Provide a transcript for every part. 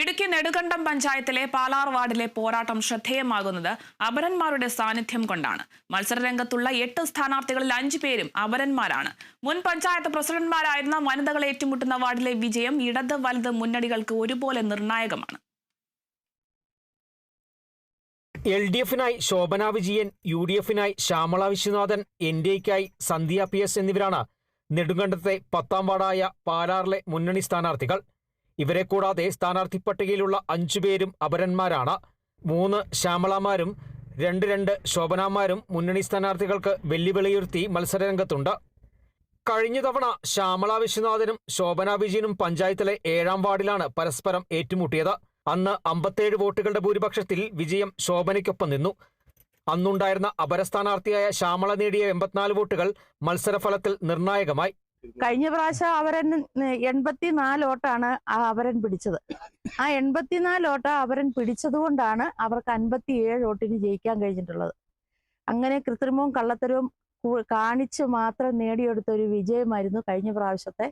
ഇടുക്കി നെടുകണ്ടം പഞ്ചായത്തിലെ പാലാർ വാർഡിലെ പോരാട്ടം ശ്രദ്ധേയമാകുന്നത് അപരന്മാരുടെ സാന്നിധ്യം കൊണ്ടാണ്. മത്സരരംഗത്തുള്ള എട്ട് സ്ഥാനാർത്ഥികളിൽ അഞ്ചു പേരും അപരന്മാരാണ്. മുൻ പഞ്ചായത്ത് പ്രസിഡന്റ്മാരായിരുന്ന വനിതകൾ ഏറ്റുമുട്ടുന്ന വാർഡിലെ വിജയം ഇടത് വലത് മുന്നണികൾക്ക് ഒരുപോലെ നിർണായകമാണ്. എൽ ഡി എഫിനായി ശോഭന വിജയൻ യു ഡി എഫിനായി ശ്യാമള വിശ്വനാഥൻ എൻ ഡി എക്കായി സന്ധ്യ പി എസ് എന്നിവരാണ് നെടുങ്കണ്ടത്തെ പത്താം വാർഡായ പാലാറിലെ മുന്നണി സ്ഥാനാർത്ഥികൾ. ഇവരെ കൂടാതെ സ്ഥാനാർത്ഥി പട്ടികയിലുള്ള അഞ്ചു പേരും അപരന്മാരാണ്. മൂന്ന് ശ്യാമളമാരും രണ്ട് രണ്ട് ശോഭനാമാരും മുന്നണി സ്ഥാനാർത്ഥികൾക്ക് വെല്ലുവിളിയുയർത്തി മത്സരരംഗത്തുണ്ട്. കഴിഞ്ഞ തവണ ശ്യാമള വിശ്വനാഥനും ശോഭന വിജയനും പഞ്ചായത്തിലെ ഏഴാം വാർഡിലാണ് പരസ്പരം ഏറ്റുമുട്ടിയത്. അന്ന് അമ്പത്തേഴ് വോട്ടുകളുടെ ഭൂരിപക്ഷത്തിൽ വിജയം ശോഭനയ്ക്കൊപ്പം നിന്നു. അന്നുണ്ടായിരുന്ന അപരസ്ഥാനാർത്ഥിയായ ശ്യാമള നേടിയ എൺപത്തിനാല് വോട്ടുകൾ മത്സരഫലത്തിൽ നിർണായകമായി. കഴിഞ്ഞ പ്രാവശ്യം അവരൻ എൺപത്തിനാല് ഓട്ടാണ് ആ അവരൻ പിടിച്ചത്. ആ എൺപത്തിനാല് ഓട്ട അവരൻ പിടിച്ചത് കൊണ്ടാണ് അവർക്ക് അൻപത്തിയേഴ് വോട്ടിന് ജയിക്കാൻ കഴിഞ്ഞിട്ടുള്ളത്. അങ്ങനെ കൃത്രിമവും കള്ളത്തരവും കാണിച്ച് മാത്രം നേടിയെടുത്ത ഒരു വിജയമായിരുന്നു കഴിഞ്ഞ പ്രാവശ്യത്തെ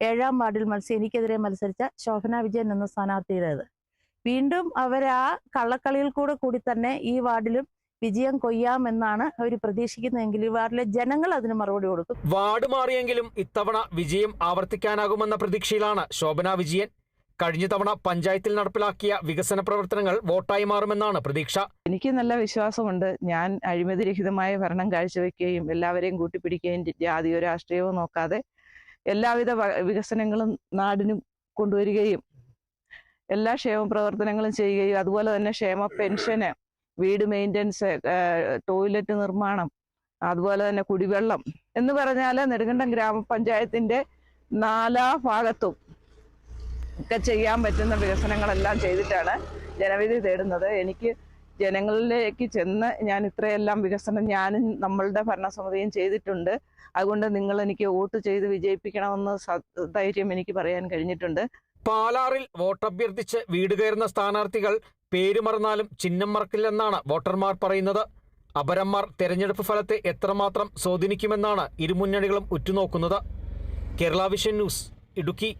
ഏഴാം വാർഡിൽ മത്സരം എനിക്കെതിരെ മത്സരിച്ച ശോഭന വിജയൻ എന്ന സ്ഥാനാർത്ഥിയുടേത്. വീണ്ടും അവർ ആ കള്ളക്കളിയിൽ കൂടെ കൂടി തന്നെ ഈ വാർഡിലും വിജയം കൊയ്യാമെന്നാണ് അവർ പ്രതീക്ഷിക്കുന്നതെങ്കിൽ വാർഡിലെ ജനങ്ങൾ അതിന് മറുപടി കൊടുക്കും. വാർഡ് മാറിയെങ്കിലും ഇത്തവണ വിജയം ആവർത്തിക്കാനാകുമെന്ന പ്രതീക്ഷയിലാണ് ശോഭന വിജയൻ. കഴിഞ്ഞ തവണ പഞ്ചായത്തിൽ നടപ്പിലാക്കിയ വികസന പ്രവർത്തനങ്ങൾ വോട്ടായി മാറുമെന്നാണ് പ്രതീക്ഷ. എനിക്ക് നല്ല വിശ്വാസമുണ്ട്. ഞാൻ അഴിമതിരഹിതമായ ഭരണം കാഴ്ചവെക്കുകയും എല്ലാവരെയും കൂട്ടിപ്പിടിക്കുകയും ജാതിയോ രാഷ്ട്രീയമോ നോക്കാതെ എല്ലാവിധ വികസനങ്ങളും നാടിനും കൊണ്ടുവരികയും എല്ലാ ക്ഷേമ പ്രവർത്തനങ്ങളും ചെയ്യുകയും അതുപോലെ തന്നെ ക്ഷേമ പെൻഷന് വീട് മെയിന്റനൻസ് ടോയ്ലറ്റ് നിർമ്മാണം അതുപോലെ തന്നെ കുടിവെള്ളം എന്ന് പറഞ്ഞാൽ നെടുങ്കണ്ടം ഗ്രാമപഞ്ചായത്തിന്റെ നാലാ ഭാഗത്തും ഒക്കെ ചെയ്യാൻ പറ്റുന്ന വികസനങ്ങളെല്ലാം ചെയ്തിട്ടാണ് ജനവിധി തേടുന്നത്. എനിക്ക് ജനങ്ങളിലേക്ക് ചെന്ന് ഞാൻ ഇത്രയെല്ലാം വികസനം ഞാനും നമ്മളുടെ ഭരണസമിതിയും ചെയ്തിട്ടുണ്ട്. അതുകൊണ്ട് നിങ്ങൾ എനിക്ക് വോട്ട് ചെയ്ത് വിജയിപ്പിക്കണമെന്ന് ധൈര്യം എനിക്ക് പറയാൻ കഴിഞ്ഞിട്ടുണ്ട്. പാലാറിൽ വോട്ടഭ്യർത്ഥിച്ച് വീട് കയറുന്ന സ്ഥാനാർത്ഥികൾ പേര് മറന്നാലും ചിഹ്നം മറക്കില്ലെന്നാണ് വോട്ടർമാർ പറയുന്നത്. അപരന്മാർ തെരഞ്ഞെടുപ്പ് ഫലത്തെ എത്രമാത്രം സ്വാധീനിക്കുമെന്നാണ് ഇരുമുന്നണികളും ഉറ്റുനോക്കുന്നത്. Kerala vision news Idukki.